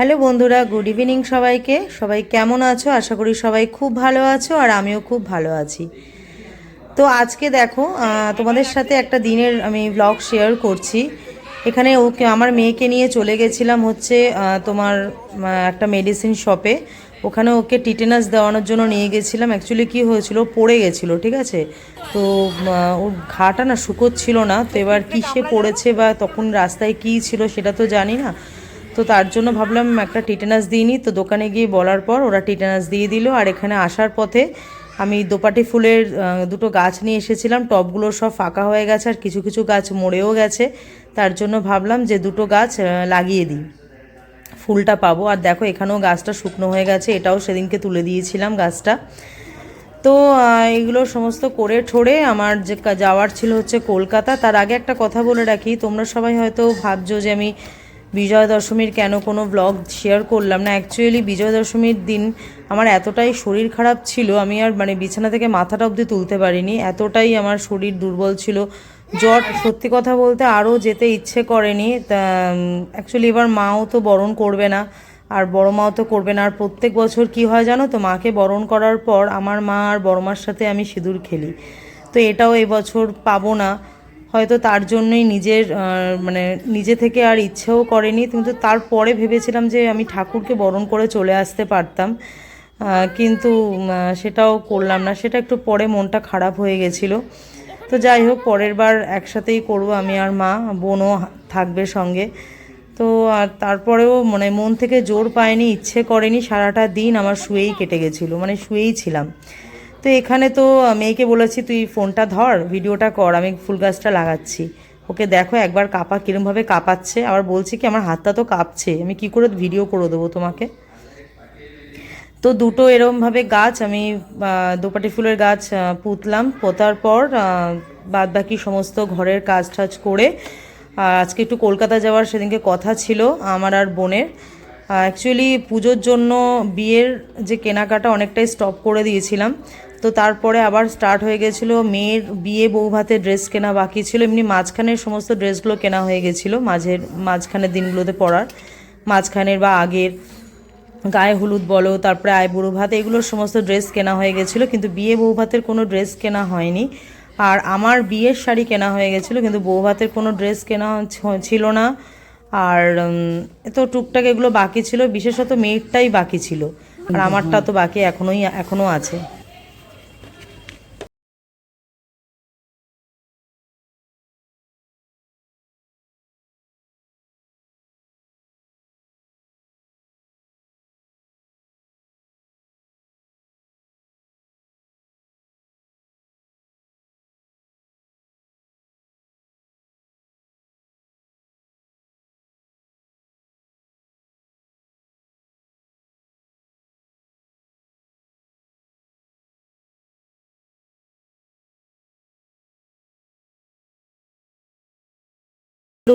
Hello বন্ধুরা, good evening সবাইকে। সবাই কেমন আছো? আশা করি সবাই খুব ভালো আছো আর আমিও খুব ভালো আছি। তো আজকে দেখো তোমাদের সাথে একটা দিনের আমি ব্লগ শেয়ার করছি। এখানে ওকে, আমার মেয়েকে নিয়ে চলে গেছিলাম হচ্ছে তোমার একটা মেডিসিন শপে ওখানে ওকে টিটেনাস দেওয়ানোর জন্য নিয়ে গেছিলাম। অ্যাকচুয়ালি কি হয়েছিল পড়ে গেছিল, ঠিক আছে? তো ওর ঘাটা না শুকোচ্ছিল না। তো এবার কিসে পড়েছে বা তখন রাস্তায় কী ছিল সেটা তো জানি না। তো তার জন্য ভাবলাম একটা টিটেনাস দিইনি। তো দোকানে গিয়ে বলার পর ওরা টিটেনাস দিয়ে দিল। আর এখানে আসার পথে আমি দোপাটি ফুলের দুটো গাছ নিয়ে এসেছিলাম। টবগুলো সব ফাঁকা হয়ে গেছে আর কিছু কিছু গাছ মরেও গেছে। তার জন্য ভাবলাম যে দুটো গাছ লাগিয়ে দিই। ফুলটা পাবো। আর দেখো, এখানেও গাছটা শুকনো হয়ে গেছে। এটাও সেদিনকে তুলে দিয়েছিলাম গাছটা। তো এগুলো সমস্ত করে ঠোরে আমার যে যাওয়ার ছিল হচ্ছে কলকাতা। তার আগে একটা কথা বলে রাখি। তোমরা সবাই হয়তো ভাবছ যে আমি বিজয়া দশমীর কেন কোনো ব্লগ শেয়ার করলাম না? অ্যাকচুয়ালি বিজয়া দশমীর দিন আমার এতটাই শরীর খারাপ ছিল, আমি আর মানে বিছানা থেকে মাথাটা অবধি তুলতে পারিনি। এতটাই আমার শরীর দুর্বল ছিল। জ্বর সত্যি কথা বলতে আরও যেতে ইচ্ছে করেনি। তা অ্যাকচুয়ালি এবার মাও তো বরণ করবে না, আর বড় মাও তো করবে না। আর প্রত্যেক বছর কি হয় জানো তো, মাকে বরণ করার পর আমার মা আর বড় মার সাথে আমি সিঁদুর খেলি। তো এটাও এবছর পাবো না। হয়তো তার জন্যই নিজের মানে নিজে থেকে আর ইচ্ছেও করেনি, কিন্তু তারপরে ভেবেছিলাম যে আমি ঠাকুরকে বরণ করে চলে আসতে পারতাম। কিন্তু সেটাও করলাম না, সেটা একটু পরে মনটা খারাপ হয়ে গেছিল। তো যাই হোক, পরের বার একসাথেই করব আমি আর মা, বোনও থাকবে সঙ্গে। তো আর তারপরেও মানে মন থেকে জোর পায়নি, ইচ্ছে করেনি, সারাটা দিন আমার শুয়েই কেটে গেছিল মানে শুয়েই ছিলাম। তো এখানে তো মেয়েকে বলেছি, তুই ফোনটা ধর, ভিডিওটা কর, আমি ফুল গাছটা লাগাচ্ছি। ওকে দেখো একবার কাপা কীরমভাবে কাঁপাচ্ছে। আবার বলছি কি, আমার হাতটা তো কাঁপছে, আমি কি করে ভিডিও করে দেবো তোমাকে? তো দুটো এরমভাবে গাছ, আমি দোপাটি ফুলের গাছ পুঁতলাম। পোতার পর বাদ বাকি সমস্ত ঘরের কাজ টাজ করে আজকে একটু কলকাতা যাওয়ার সেদিনকে কথা ছিল আমার আর বোনের। অ্যাকচুয়ালি পুজোর জন্য বিয়ের যে কেনাকাটা, অনেকটাই স্টপ করে দিয়েছিলাম। তো তারপরে আবার স্টার্ট হয়ে গেছিল মেয়ের বিয়ে বউ ভাতে ড্রেস কেনা বাকি ছিল। এমনি মাঝখানের সমস্ত ড্রেসগুলো কেনা হয়ে গেছিল মাঝের মাঝখানের দিনগুলোতে পরার মাঝখানের বা আগের গায়ে হলুদ বলো তারপরে আয় বুড়ো ভাত এগুলোর সমস্ত ড্রেস কেনা হয়ে গেছিল। কিন্তু বিয়ে বউ ভাতের কোনো ড্রেস কেনা হয়নি। আর আমার বিয়ের শাড়ি কেনা হয়ে গেছিল কিন্তু বউ ভাতের কোনো ড্রেস কেনা ছিল না। আর তো টুকটাক এগুলো বাকি ছিল বিশেষত মেয়েরটাই বাকি ছিল। আর আমারটা তো বাকি এখনোই এখনও আছে।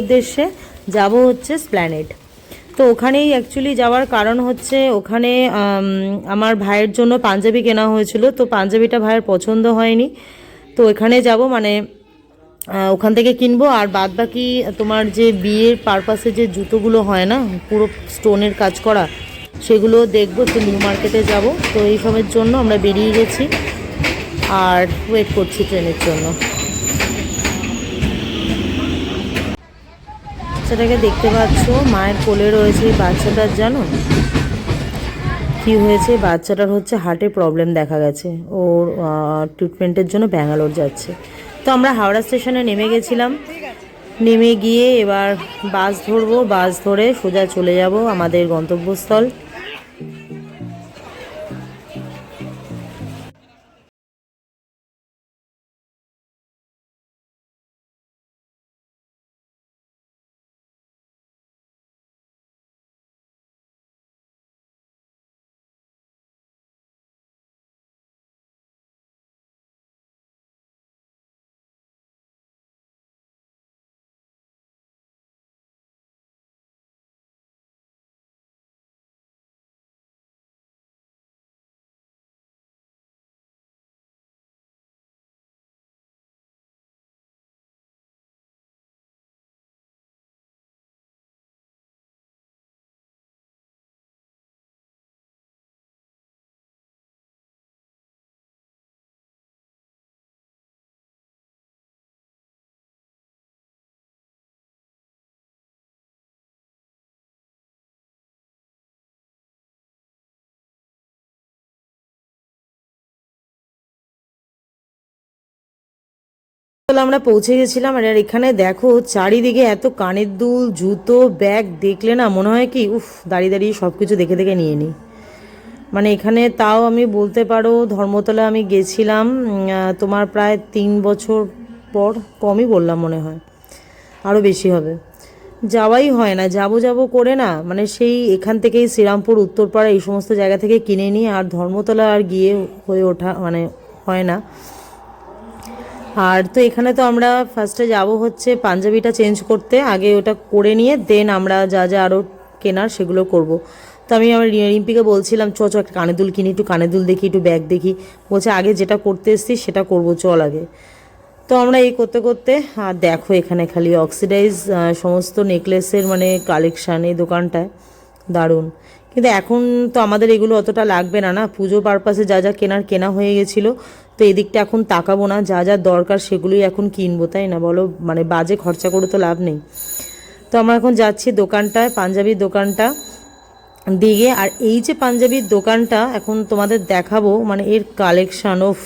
উদ্দেশ্যে যাব হচ্ছে স্প্ল্যানেড তো ওখানেই অ্যাকচুয়ালি যাওয়ার কারণ হচ্ছে ওখানে আমার ভাইয়ের জন্য পাঞ্জাবি কেনা হয়েছিল, তো পাঞ্জাবিটা ভাইয়ের পছন্দ হয়নি। তো এখানে যাব মানে ওখান থেকে কিনবো, আর বাদ বাকি তোমার যে বিয়ের পারপাসে যে জুতোগুলো হয় না, পুরো স্টোনের কাজ করা, সেগুলো দেখব তো নিউ মার্কেটে যাব। তো এই সবের জন্য আমরা বেরিয়ে গেছি, আর ওয়েট করছি ট্রেনের জন্য। বাচ্চাটাকে দেখতে পাচ্ছ, মায়ের কোলে রয়েছে এই বাচ্চাটার, জানো? কি হয়েছে? বাচ্চাটার হচ্ছে হার্টে প্রবলেম দেখা গেছে। ওর ট্রিটমেন্টের জন্য ব্যাঙ্গালোর যাচ্ছে। তো আমরা হাওড়া স্টেশনে নেমে গেছিলাম। নেমে গিয়ে এবার বাস ধরবো, বাস ধরে সোজা চলে যাব আমাদের গন্তব্যস্থল। আমরা পৌঁছে গেছিলাম আর এখানে দেখো চারিদিকে এত কানের দুল, জুতো, ব্যাগ, দেখলে না মনে হয় কি, উফ, দাঁড়িয়ে দাঁড়িয়ে সব কিছু দেখে দেখে নিয়ে নিই। মানে এখানে তাও আমি বলতে পারো ধর্মতলা আমি গেছিলাম তোমার প্রায় তিন বছর পর কমই বললাম মনে হয় আরও বেশি হবে। যাওয়াই হয় না, যাব যাব করে না মানে সেই এখান থেকেই শ্রীরামপুর, উত্তরপাড়া এই সমস্ত জায়গা থেকে কিনে নিই আর ধর্মতলা আর গিয়ে হয়ে ওঠা মানে হয় না। আর তো এখানে তো আমরা ফার্স্টে যাব হচ্ছে পাঞ্জাবিটা চেঞ্জ করতে। আগে ওটা করে নিয়ে দেন আমরা যা যা আরও কেনার সেগুলো করব। তো আমি আমার রিম্পিকে বলছিলাম, চ চ, একটা কানের দুল কিনি, একটু কানের দুল দেখি, একটু ব্যাগ দেখি। বলছে, আগে যেটা করতে এসছি সেটা করব, চল আগে। তো আমরা এই করতে করতে, আর দেখো এখানে খালি অক্সিডাইজ সমস্ত নেকলেসের মানে কালেকশান এই দোকানটায়। দারুণ। কিন্তু এখন তো আমাদের এগুলো অতটা লাগবে না না? পুজো পারপাসে যা যা কেনার কেনা হয়ে গেছিল, তো এদিকটা এখন তাকাবো না, যা যা দরকার সেগুলোই এখন কিনবো, তাই না? বলো মানে বাজে খরচা করে তো লাভ নেই। তো আমরা এখন যাচ্ছি দোকানটায়, পাঞ্জাবির দোকানটা দিকে, আর এই যে পাঞ্জাবির দোকানটা এখন তোমাদের দেখাবো মানে এর কালেকশান অফ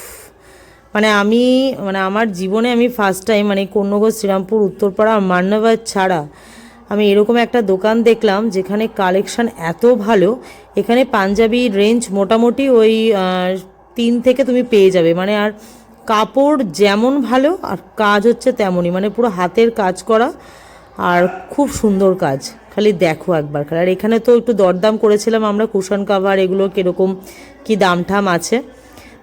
মানে আমি মানে আমার জীবনে আমি ফার্স্ট টাইম মানে কন্যগর শ্রীরামপুর, উত্তরপাড়া, মান্নাবাদ ছাড়া আমি এরকম একটা দোকান দেখলাম যেখানে কালেকশন এত ভালো, এখানে পাঞ্জাবি রেঞ্জ মোটামুটি ওই তিন থেকে তুমি পেয়ে যাবে। মানে আর কাপড় যেমন ভালো আর কাজ হচ্ছে তেমনই। মানে পুরো হাতের কাজ করা আর খুব সুন্দর কাজ। খালি দেখো একবার খালি। আর এখানে তো একটু দরদাম করেছিলাম আমরা, কুশন কাভার এগুলো কীরকম, কী দাম ঠাম আছে।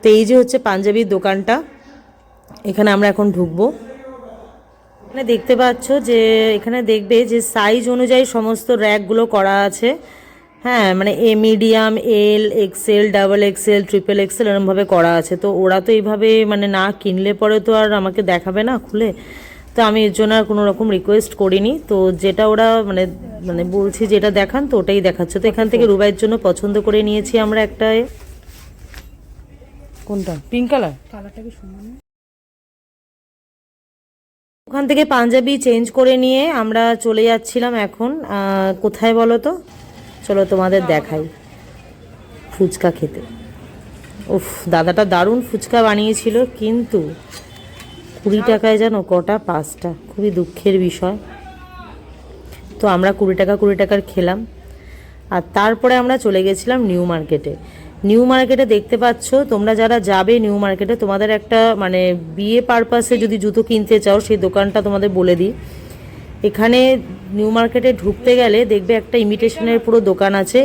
তো এই যে হচ্ছে পাঞ্জাবির দোকানটা, এখানে আমরা এখন ঢুকবো। এখানে দেখতে পাচ্ছ যে, এখানে দেখবে যে সাইজ অনুযায়ী সমস্ত র্যাকগুলো করা আছে। হ্যাঁ মানে এ medium L XL double XL triple XL এরমভাবে করা আছে। তো ওরা তো এইভাবে মানে না কিনলে পরে তো আর আমাকে দেখাবে না খুলে। তো আমি এর জন্য আর কোনো রকম রিকোয়েস্ট করিনি। তো যেটা ওরা মানে মানে বলছি যেটা দেখান, তো ওটাই দেখাচ্ছে। তো এখান থেকে রুবাইয়ের জন্য পছন্দ করে নিয়েছি আমরা একটা কোনটা? পিঙ্ক কালার ওখান থেকে পাঞ্জাবি চেঞ্জ করে নিয়ে আমরা চলে যাচ্ছিলাম এখন। কোথায় বলো তো? চলো তোমাদের দেখাই। ফুচকা খেতে। উফ, দাদাটা দারুণ ফুচকা বানিয়েছিল, কিন্তু কুড়ি টাকায় যেন কটা পাঁচটা, খুবই দুঃখের বিষয়। তো আমরা কুড়ি টাকা, কুড়ি টাকার খেলাম। আর তারপরে আমরা চলে গেছিলাম নিউ মার্কেটে। নিউ মার্কেটে দেখতে পাচ্ছ, তোমরা যারা যাবে নিউ মার্কেটে তোমাদের একটা মানে বিয়ে পারপাসে যদি জুতো কিনতে চাও, সেই দোকানটা তোমাদের বলে দিই। এখানে নিউ মার্কেটে ঢুকতে গেলে দেখবে একটা ইমিটেশনের পুরো দোকান আছে।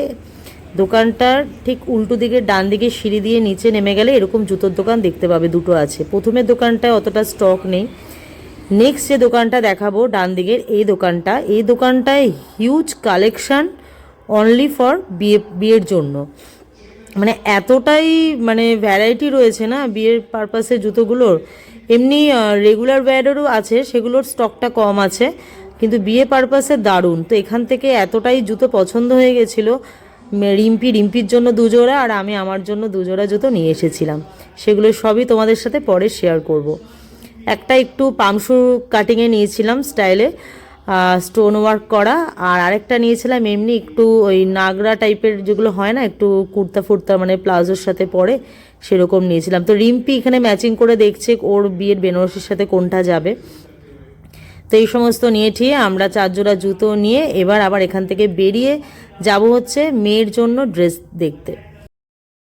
দোকানটার ঠিক উল্টো দিকে, ডান দিকে সিঁড়ি দিয়ে নিচে নেমে গেলে এরকম জুতোর দোকান দেখতে পাবে, দুটো আছে। প্রথমের দোকানটায় অতটা স্টক নেই। নেক্সট যে দোকানটা দেখাবো, ডান দিকের এই দোকানটা, এই দোকানটায় হিউজ কালেকশান অনলি ফর বিয়ে বিয়ের জন্য। মানে এতটাই মানে ভ্যারাইটি রয়েছে না বিয়ের পারপাসে জুতোগুলোর? এমনি রেগুলার ওয়্যারেরও আছে, সেগুলোর স্টকটা কম আছে, কিন্তু বিয়ে পারপাসে দারুণ। তো এখান থেকে এতটাই জুতো পছন্দ হয়ে গেছিল রিম্পি, রিম্পির জন্য দুজোড়া, আর আমি আমার জন্য দুজোড়া জুতো নিয়ে এসেছিলাম। সেগুলো সবই তোমাদের সাথে পরে শেয়ার করব। একটা একটু পামসু কাটিংয়ে নিয়েছিলাম স্টাইলে স্টোন ওয়ার্ক করা। আর আরেকটা নিয়েছিলাম এমনি একটু ওই নাগরা টাইপের যেগুলো হয় না, একটু কুর্তা ফুর্তা মানে প্লাজোর সাথে পরে সেরকম নিয়েছিলাম। তো রিম্পি এখানে ম্যাচিং করে দেখছে ওর বিয়ের বেনারসির সাথে কোনটা যাবে। তো এই সমস্ত নিয়ে ঠিয়ে আমরা চার জোড়া জুতো নিয়ে এবার আবার এখান থেকে বেরিয়ে যাব হচ্ছে মেয়ের জন্য ড্রেস দেখতে।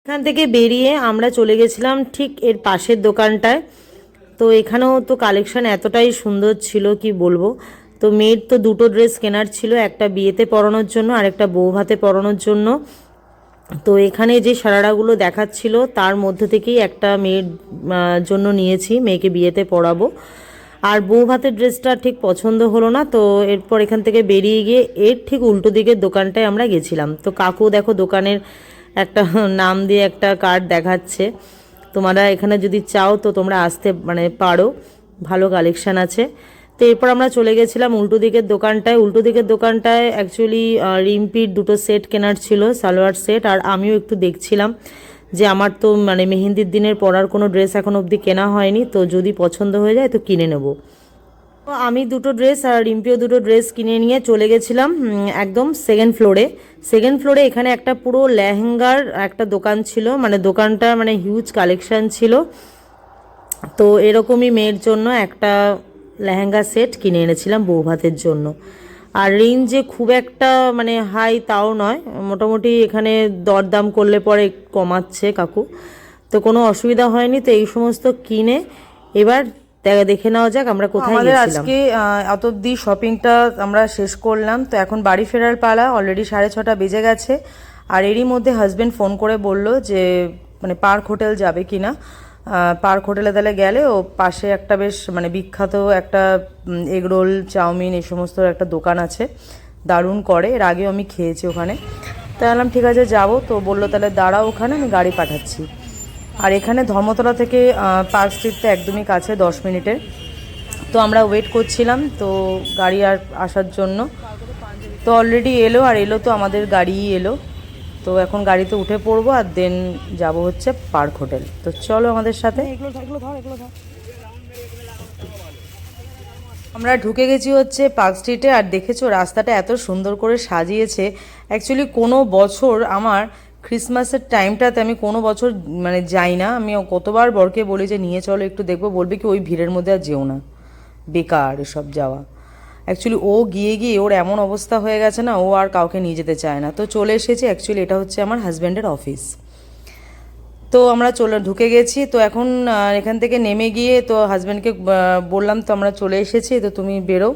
এখান থেকে বেরিয়ে আমরা চলে গেছিলাম ঠিক এর পাশের দোকানটায়। তো এখানেও তো কালেকশন এতটাই সুন্দর ছিল কি বলব? তো মেয়ের তো দুটো ড্রেস কেনার ছিল, একটা বিয়েতে পরানোর জন্য আর একটা বউ ভাতে পরানোর জন্য। তো এখানে যে সারারাগুলো দেখাচ্ছিল, তার মধ্যে থেকেই একটা মেয়ের জন্য নিয়েছি, মেয়েকে বিয়েতে পরাবো। আর বউ ভাতের ড্রেসটা ঠিক পছন্দ হলো না, তো এরপর এখান থেকে বেরিয়ে গিয়ে এর ঠিক উল্টো দিকের দোকানটায় আমরা গেছিলাম। তো কাকু, দেখো দোকানের একটা নাম দিয়ে একটা কার্ড দেখাচ্ছে। তোমরা এখানে যদি চাও তো তোমরা আসতে মানে পারো, ভালো কালেকশান আছে। তো এরপর আমরা চলে গেছিলাম উল্টো দিকের দোকানটায়। উল্টো দিকের দোকানটায় অ্যাকচুয়ালি রিম্পির দুটো সেট কেনার ছিল, সালোয়ার সেট আর আমিও একটু দেখছিলাম যে আমার তো মানে মেহেন্দির দিনের পরার কোনো ড্রেস এখন অবধি কেনা হয়নি, তো যদি পছন্দ হয়ে যায় তো কিনে নেব। আমি দুটো ড্রেস আর রিম্পিও দুটো ড্রেস কিনে নিয়ে চলে গেছিলাম একদম সেকেন্ড ফ্লোরে সেকেন্ড ফ্লোরে এখানে একটা পুরো লেহেঙ্গার একটা দোকান ছিল মানে দোকানটা মানে হিউজ কালেকশন ছিল। তো এরকমই মেয়ের জন্য একটা লেহেঙ্গা সেট কিনে এনেছিলাম বৌভাতের জন্য। আর রেঞ্জ যে খুব একটা মানে হাই তাও নয়। মোটামুটি এখানে দরদাম করলে পরে কমাচ্ছে কাকু। তো কোনো অসুবিধা হয়নি তো এই সমস্ত কিনে এবার দেখে নেওয়া যাক আমরা কোথায় আমাদের আজকে অত অব্দি শপিংটা আমরা শেষ করলাম। তো এখন বাড়ি ফেরার পালা অলরেডি সাড়ে ছটা বেজে গেছে। আর এরই মধ্যে হাজবেন্ড ফোন করে বলল যে মানে পার্ক হোটেল যাবে কিনা। পার্ক হোটেলে তাহলে গেলে ও পাশে একটা বেশ মানে বিখ্যাত একটা এগরোল চাউমিন এই সমস্ত একটা দোকান আছে। দারুণ করে। এর আগেও আমি খেয়েছি ওখানে। তাই বললাম, ঠিক আছে, যাব। তো বলল, তাহলে দাঁড়াও ওখানে, আমি গাড়ি পাঠাচ্ছি। আর এখানে ধর্মতলা থেকে পার্ক স্ট্রিটটা একদমই কাছে, দশ মিনিটের। তো আমরা ওয়েট করছিলাম, তো গাড়ি আর আসার জন্য। তো অলরেডি এলো, আর এলো তো আমাদের গাড়িই এলো। তো এখন গাড়িতে উঠে পড়ব আর দেন যাব হচ্ছে পার্ক হোটেল। তো চলো আমাদের সাথে। আমরা ঢুকে গেছি হচ্ছে পার্ক স্ট্রিটে আর দেখেছ রাস্তাটা এত সুন্দর করে সাজিয়েছে। অ্যাকচুয়ালি কোনো বছর আমার ক্রিসমাসের টাইমটাতে আমি কোনো বছর মানে যাই না। আমি কতবার বরকে বলি যে নিয়ে চলো একটু দেখব। বলবে কি ওই ভিড়ের মধ্যে আর যেও না। বেকার এসব যাওয়া। অ্যাকচুয়ালি ও গিয়ে গিয়ে ওর এমন অবস্থা হয়ে গেছে না, ও আর কাউকে নিয়ে যেতে চায় না। তো চলে এসেছে অ্যাকচুয়ালি এটা হচ্ছে আমার হাজব্যান্ডের অফিস তো আমরা চলে, ঢুকে গেছি, তো এখন এখান থেকে নেমে গিয়ে তো হাজব্যান্ডকে বললাম, তো আমরা চলে এসেছি, তো তুমি বেরো।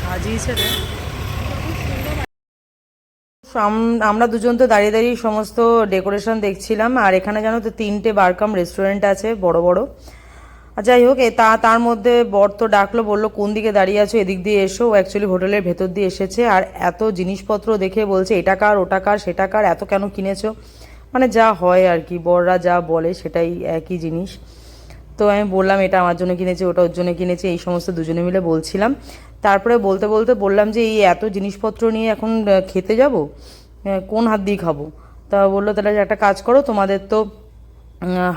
সাজিয়েছে রে। আমরা দুজন তো দাঁড়িয়ে দাঁড়িয়ে সমস্ত ডেকোরেশন দেখছিলাম, আর এখানে জানো তো তিনটে বারকাম রেস্টুরেন্ট আছে, বড় বড়। যাই হোক তা, তার মধ্যে বর তো ডাকলো, বলল, কোন দিকে দাঁড়িয়ে আছো? এদিক দিয়ে এসো। ও অ্যাকচুয়ালি হোটেলের ভেতর দিয়ে এসেছে, আর এত জিনিসপত্র দেখে বলছে, এটা কার? ওটা কার? সেটা কার? এত কেন কিনেছো? মানে যা হয় আর কি, বররা যা বলে সেটাই একই জিনিস। তো আমি বললাম, এটা আমার জন্য কিনেছি, ওটা ওর জন্য কিনেছি। এই সমস্ত দুজনে মিলে বলছিলাম। তারপরে বলতে বলতে বললাম যে, এই এত জিনিসপত্র নিয়ে এখন খেতে যাব? কোন হাত দিয়ে খাব? তা বলল, তাহলে একটা কাজ করো, তোমাদের তো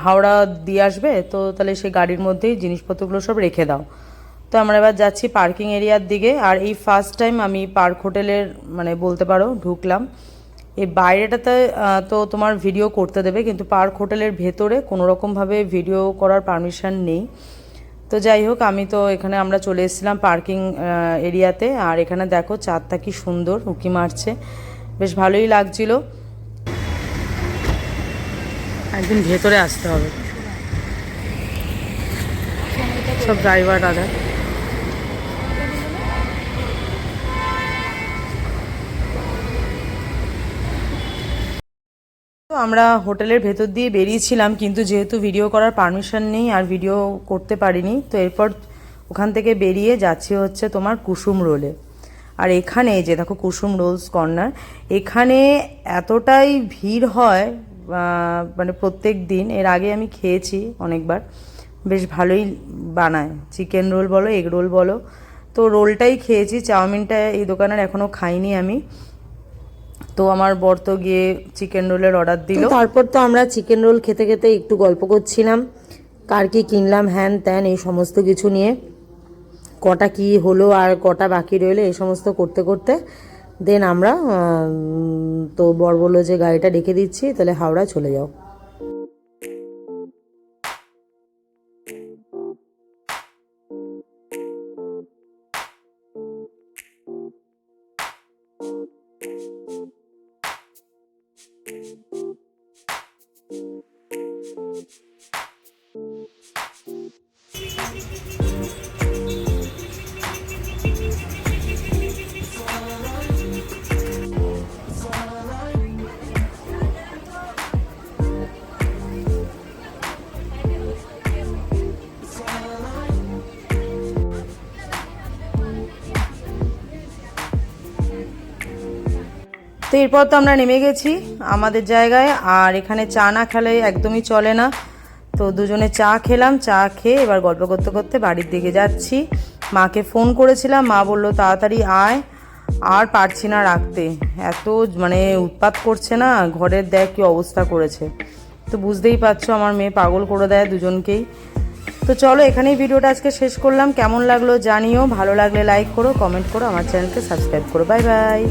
হাওড়া দিয়ে আসবে, তো তাহলে সেই গাড়ির মধ্যেই জিনিসপত্রগুলো সব রেখে দাও। তো আমরা এবার যাচ্ছি পার্কিং এরিয়ার দিকে, আর এই ফার্স্ট টাইম আমি পার্ক হোটেলের মানে বলতে পারো, ঢুকলাম। এই বাইরেটাতে তো তোমার ভিডিও করতে দেবে, কিন্তু পার্ক হোটেলের ভেতরে কোনো রকমভাবে ভিডিও করার পারমিশন নেই। তো যাই হোক, আমি তো এখানে আমরা চলে এসেছিলাম পার্কিং এরিয়াতে, আর এখানে দেখো চাঁদটা কি সুন্দর, উকি মারছে। বেশ ভালোই লাগছিল। একদিন ভেতরে আসতে হবে। সব ড্রাইভার দাদা। তো আমরা হোটেলের ভেতর দিয়ে বেরিয়েছিলাম, কিন্তু যেহেতু ভিডিও করার পারমিশন নেই আর ভিডিও করতে পারিনি, তো এরপর ওখান থেকে বেরিয়ে যাচ্ছি হচ্ছে তোমার কুসুম রোলে। আর এখানে যে দেখো কুসুম রোলস কর্নার, এখানে এতটাই ভিড় হয় মানে প্রত্যেক দিন। এর আগে আমি খেয়েছি অনেকবার, বেশ ভালোই বানায়। চিকেন রোল বলো, এগ রোল বলো। তো রোলটাই খেয়েছি, চাউমিনটা এই দোকানের এখনও খাইনি আমি। তো আমার বর তো গিয়ে চিকেন রোলের অর্ডার দিল। তারপর তো আমরা চিকেন রোল খেতে খেতে একটু গল্প করছিলাম। কার কি কিনলাম, হ্যান ত্যান, এই সমস্ত কিছু নিয়ে। কটা কি হলো আর কটা বাকি রইল, এই সমস্ত করতে করতে। দেন আমরা তো বর বলল যে গাড়িটা ডেকে দিচ্ছি, তাহলে হাওড়া চলে যাও। এরপর তো আমরা নেমে গেছি আমাদের জায়গায়, আর এখানে চা না খেলে একদমই চলে না। তো দুজনে চা খেলাম, চা খেয়ে এবার গল্প করতে করতে বাড়ির দিকে যাচ্ছি। মাকে ফোন করেছিলাম, মা বলল, তাড়াতাড়ি আয়, আর পারছি না রাখতে। এত মানে উৎপাত করছে না, ঘরের দেখ কী অবস্থা করেছে। তো বুঝতেই পারছ, আমার মেয়ে পাগল করে দেয় দুজনকেই। তো চলো, এখানেই ভিডিওটা আজকে শেষ করলাম। কেমন লাগল জানিও, ভালো লাগলে লাইক করো কমেন্ট করো, আমার চ্যানেলকে সাবস্ক্রাইব করো। Bye bye